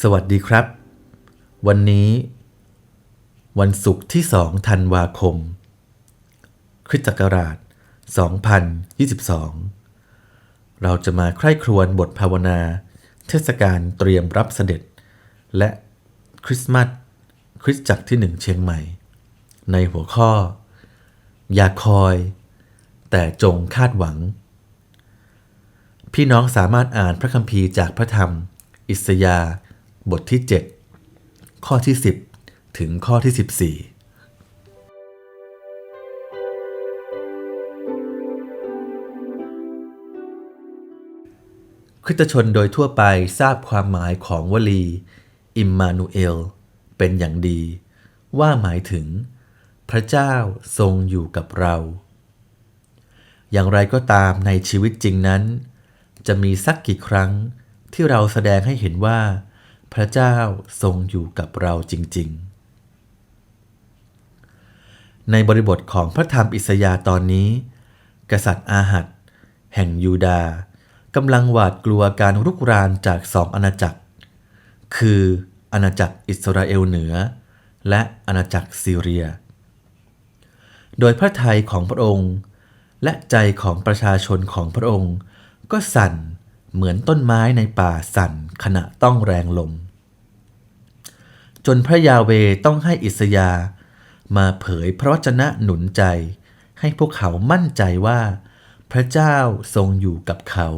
สวัสดีครับ วันนี้ วันศุกร์ที่ 2 ธันวาคม คริสตศักราช 2022 เราจะมาใคร่ครวญบทภาวนา เทศกาลเตรียมรับเสด็จ และคริสต์มาสคริสตจักรที่หนึ่งเชียงใหม่ ในหัวข้อ อย่าคอย แต่จงคาดหวัง พี่น้องสามารถอ่านพระคัมภีร์จากพระธรรมอิสยาห์ บทที่ 7 ข้อที่ 10 ถึงข้อที่ 14คริสตชนโดยทั่วไปทราบความหมายของวลี อิมมานูเอล เป็นอย่างดี ว่าหมายถึง พระเจ้าทรงอยู่กับเรา อย่างไรก็ตามในชีวิตจริงนั้น จะมีสักกี่ครั้งที่เราแสดงให้เห็นว่า พระเจ้าทรงอยู่กับเราจริง ๆ ในบริบทของพระธรรมอิสยาห์ตอนนี้ กษัตริย์อาหัดแห่งยูดาห์กำลังหวาดกลัวการรุกรานจากสองอาณาจักร คืออาณาจักรอิสราเอลเหนือ และอาณาจักรซีเรีย โดยพระทัยของพระองค์ และใจของประชาชนของพระองค์ ก็สั่น เหมือนต้นไม้ในป่าสั่นขณะต้องแรงลม จนพระยาเวต้องให้อิสยา มาเผยพระวจนะหนุนใจ ให้พวกเขามั่นใจว่า พระเจ้าทรงอยู่กับเขา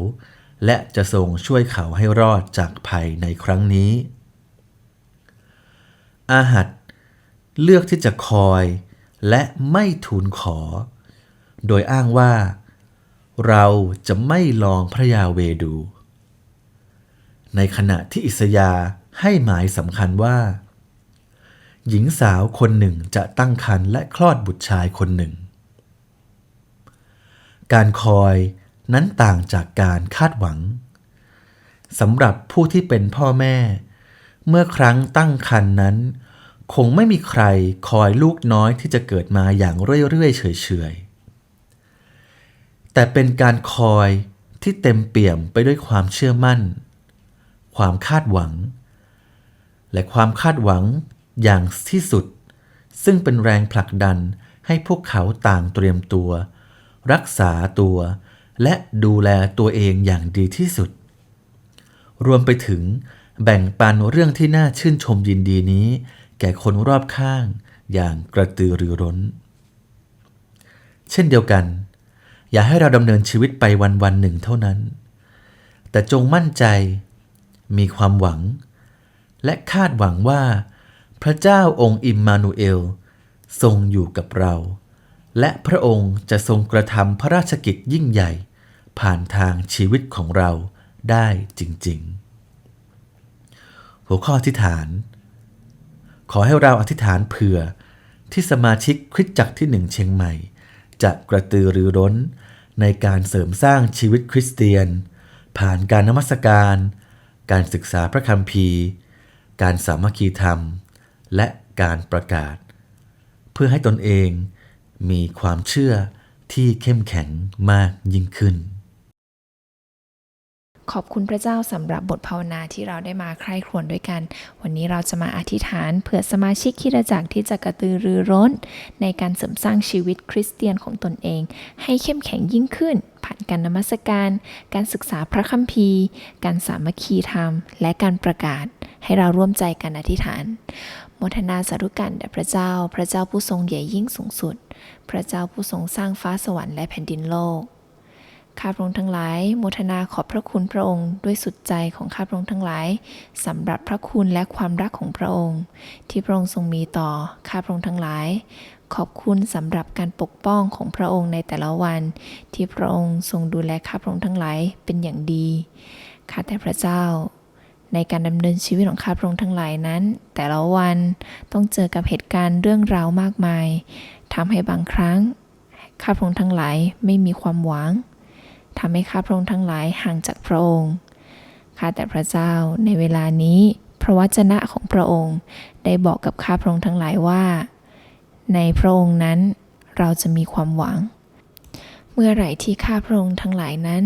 และจะทรงช่วยเขาให้รอดจากภัยในครั้งนี้ อาหัดเลือกที่จะคอยและไม่ทูลขอ โดยอ้างว่า เราจะไม่ลองพระยาเวดู ในขณะที่อิสยาให้หมายสำคัญว่า หญิงสาวคนหนึ่งจะตั้งครรภ์และคลอดบุตรชายคนหนึ่ง การคอยนั้นต่างจากการคาดหวังสำหรับผู้ที่เป็นพ่อแม่ เมื่อครั้งตั้งครรภ์นั้น คงไม่มีใครคอยลูกน้อยที่จะเกิดมาอย่างเรื่อยๆเฉยๆ แต่เป็นการคอยที่เต็มเปี่ยมไปด้วยความเชื่อมั่น ความคาดหวัง และความคาดหวังอย่างที่สุด ซึ่งเป็นแรงผลักดันให้พวกเขาต่างเตรียมตัว รักษาตัว และดูแลตัวเองอย่างดีที่สุด รวมไปถึงแบ่งปันเรื่องที่น่าชื่นชมยินดีนี้ แก่คนรอบข้างอย่างกระตือรือร้น เช่นเดียวกัน อย่าให้เราดำเนินชีวิตไปวันวันหนึ่งเท่านั้น แต่จงมั่นใจ มีความหวัง และคาดหวังว่า พระเจ้าองค์อิมมานูเอล ทรงอยู่กับเรา และพระองค์จะทรงกระทำพระราชกิจยิ่งใหญ่ ผ่านทางชีวิตของเราได้จริง ๆ หัวข้ออธิษฐาน ขอให้เราอธิษฐานเผื่อที่สมาชิกคริสตจักรที่หนึ่งเชียงใหม่ จะกระตือรือร้น ในการเสริมสร้างชีวิตคริสเตียน ผ่านการนมัสการ การศึกษาพระคัมภีร์ การสามัคคีธรรม และการประกาศ เพื่อให้ตนเองมีความเชื่อที่เข้มแข็งมากยิ่งขึ้น ขอบคุณพระเจ้าสำหรับบทภาวนาที่เราได้มาใคร่ครวญด้วยกัน วันนี้เราจะมาอธิษฐานเผื่อสมาชิกคริดจักรที่จะกระตือรือร้น ในการเสริมสร้างชีวิตคริสเตียนของตนเอง ให้เข้มแข็งยิ่งขึ้น ผ่านการนมัสการ การศึกษาพระคัมภีร์ การสามัคคีธรรม และการประกาศ ให้เราร่วมใจกันอธิษฐานโมทนาสาธุการแด่พระเจ้า พระเจ้าผู้ทรงใหญ่ยิ่งสูงสุด พระเจ้าผู้ทรงสร้างฟ้าสวรรค์และแผ่นดินโลก ข้าพระองค์ทั้งหลายโมทนาขอบพระคุณพระองค์ด้วยสุดใจของข้าพระองค์ทั้งหลายสำหรับพระคุณและความรักของพระองค์ ที่พระองค์ทรงมีต่อข้าพระองค์ทั้งหลาย ขอบคุณสำหรับการปกป้องของพระองค์ในแต่ละวัน ที่พระองค์ทรงดูแลข้าพระองค์ทั้งหลายเป็นอย่างดีข้าแต่พระเจ้า ในการดำเนินชีวิตของข้าพระองค์ทั้งหลายนั้น แต่ละวันต้องเจอกับเหตุการณ์เรื่องราวมากมายทำให้บางครั้งข้าพระองค์ทั้งหลายไม่มีความหวัง ทำให้ข้าพระองค์ทั้งหลายห่างจากพระองค์ ข้าแต่พระเจ้าในเวลานี้พระวจนะของพระองค์ได้บอกกับข้าพระองค์ทั้งหลายว่า ในพระองค์นั้นเราจะมีความหวัง เมื่อไหร่ที่ข้าพระองค์ทั้งหลายนั้น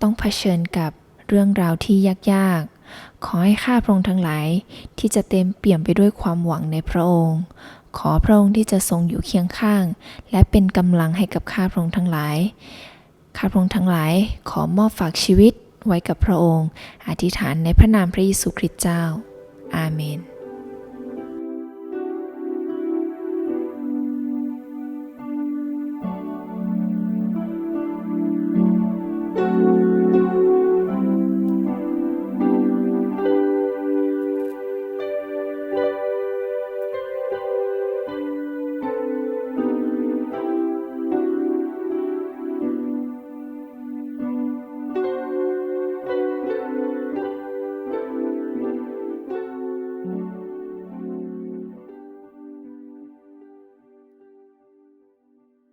ต้องเผชิญกับเรื่องราวที่ยากๆ ขอให้ข้าพระองค์ทั้งหลายที่จะเต็มเปี่ยมไปด้วยความหวังในพระองค์ ขอพระองค์ที่จะทรงอยู่เคียงข้าง และเป็นกำลังให้กับข้าพระองค์ทั้งหลาย ข้าพระองค์ทั้งหลายขอมอบฝากชีวิตไว้กับพระองค์ อธิษฐานในพระนามพระเยซูคริสต์เจ้า อาเมน